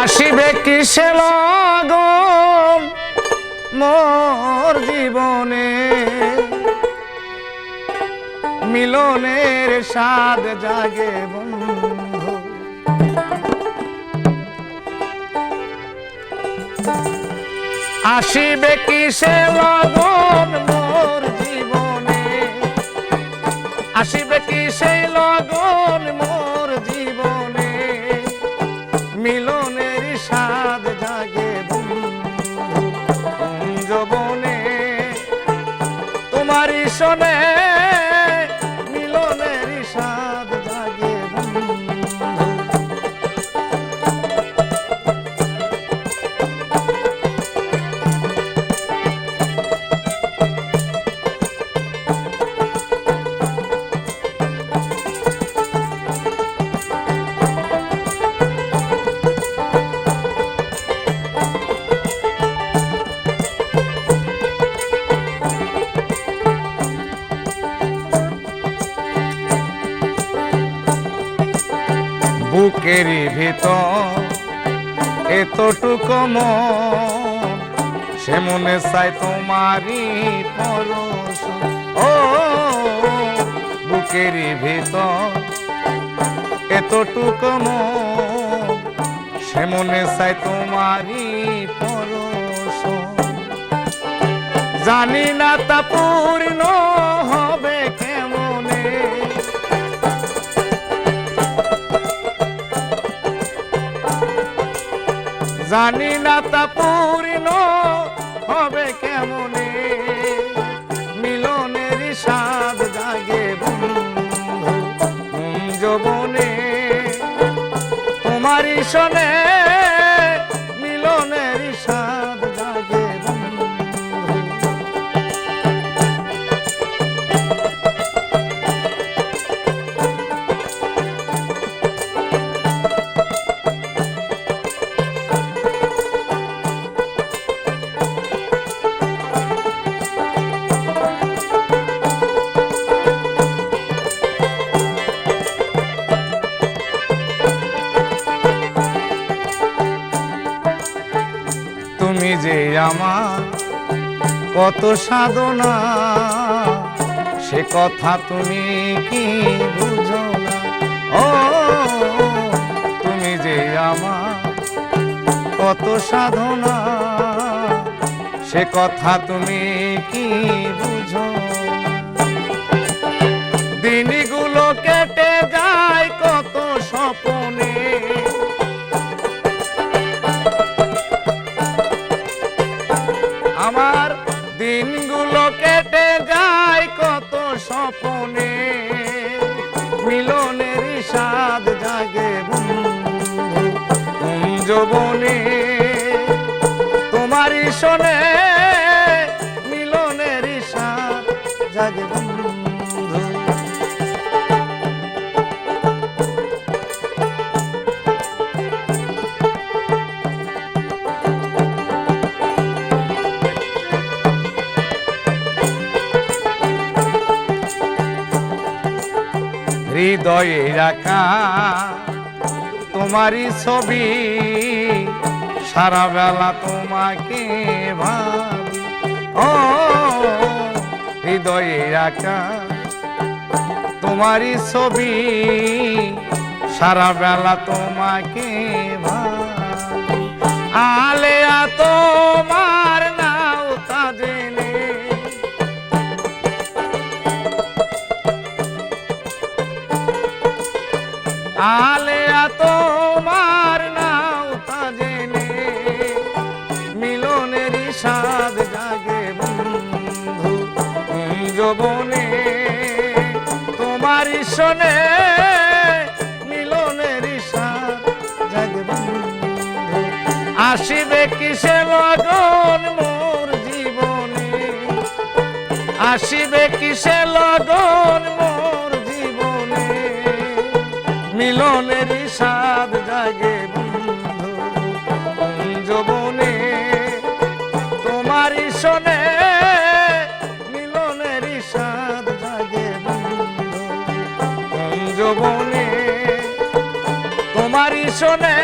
আসিবে কিসে লগন মোর জীবনে? মিলনের স্বাদ জাগে আসিবে কিসে লগন মোর জীবনে? আসিবে কি শোনে বুকেরই ভিতর এতটুকু মন, সে মনে চাই তোমারই পরশ। ও বুকেরই ভিতর এতটুকু মন, সে মনে চাই তোমারই পরশ। জানি না তা পূর্ণ জানি না তা পূর্ণ হবে কেমনে? মিলনের সাদ জাগে বন্ধু যবনে। তোমারই শোনে তুমি যে আমার কত সাধনা, সে কথা তুমি কি বুঝো না ও, তুমি যে আমার কত সাধনা, সে কথা তুমি কি বুঝো? দিনগুলো দিনগুলো কেটে যায় কত স্বপনে। মিলনের স্বাদ জাগে যবনে। তোমারই শোনে মিলনের স্বাদ জাগে বন্ধু। হৃদয়ে রাখা। তোমারই ছবি সারা বেলা তোমাকে ভাবি। ও, হৃদয়ে রাখা। তোমারই ছবি সারা বেলা তোমাকে ভাবি। আলেয়া তোমার নাও তা জেনে মিলনের স্বাদ জাগে বন্ধু যবনে তোমার শোনে মিলনের স্বাদ জাগে বন্ধু, আসিবে কিসে লগন মোর জীবনে? আসিবে কিসে লগন তোমার শোনে মিলনের জাগে যবনে শোনে